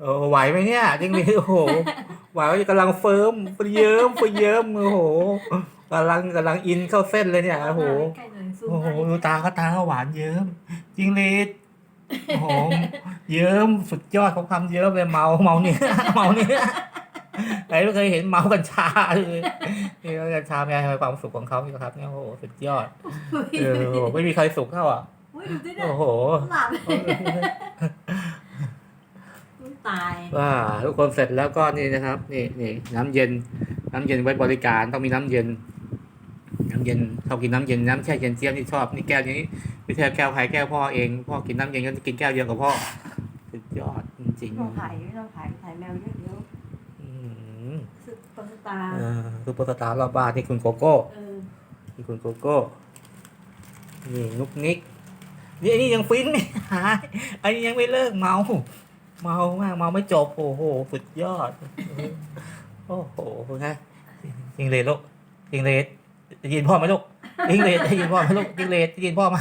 โอ้ไหวไหมเนี่ยจริงดิโอ้โหไหวกำลังเฟิร์มเยิ้มเยิ้มโอ้โหกำลังกำลังอินเข้าเส้นเลยเนี่ยโอ้โหใกล้หน่อยซูมโอ้โหให้ดูตาเขาตาเขาหวานเยิ้มจริงเลยโอ้โหเยิ้มสุดยอดของความเยิ้มเลยเมาเมาเนี่ยเมาเนี่ยไหนไม่เคยเห็นเมากัญชาเลยนี่กัญชาเป็นอะไรความสุขของเขานี่ครับเนี่ยโอ้โหสุดยอดเออโอ้โหไม่มีใครสุขเท่าอะอุ้ยดูสิเนี่ยโอ้โหหลับ ตายว่าทุกคนเสร็จแล้วก็นี่นะครับ นี่นี่น้ำเย็น น้ำเย็นไว้บริการต้องมีน้ำเย็น น้ำเย็นชอบกินน้ำเย็นน้ำแช่เย็นเจี๊ยบนี่ชอบนี่แก้วนี้ไม่ใช่แก้วใครแก้วพ่อเองพ่อกินน้ำเย็นก็กินแก้วเดียวกับพ่อสุดยอดจริงไม่ต้องถ่ายไม่ต้องถ่ายถ่ายแมวเยอะเดี๋ยวๆอืมสุดปสตาร์เออคือโปรสตาร์รอบบ้านที่คุณโกโก้เออที่คุณโกโก้นี่นุกนิกนี่ไอ้นี่ยังฟินไม่หายไอ้นี่ยังไม่เลิกเมา เมามากเมาไม่จบโอ้โหสุดยอด โอ้โหไงจิงเลดลูกจิงเลดจะยินพ่อไหมลูกจิงเลดจะยินพ่อไหมลูกจิงเลดจะยินพ่อไหม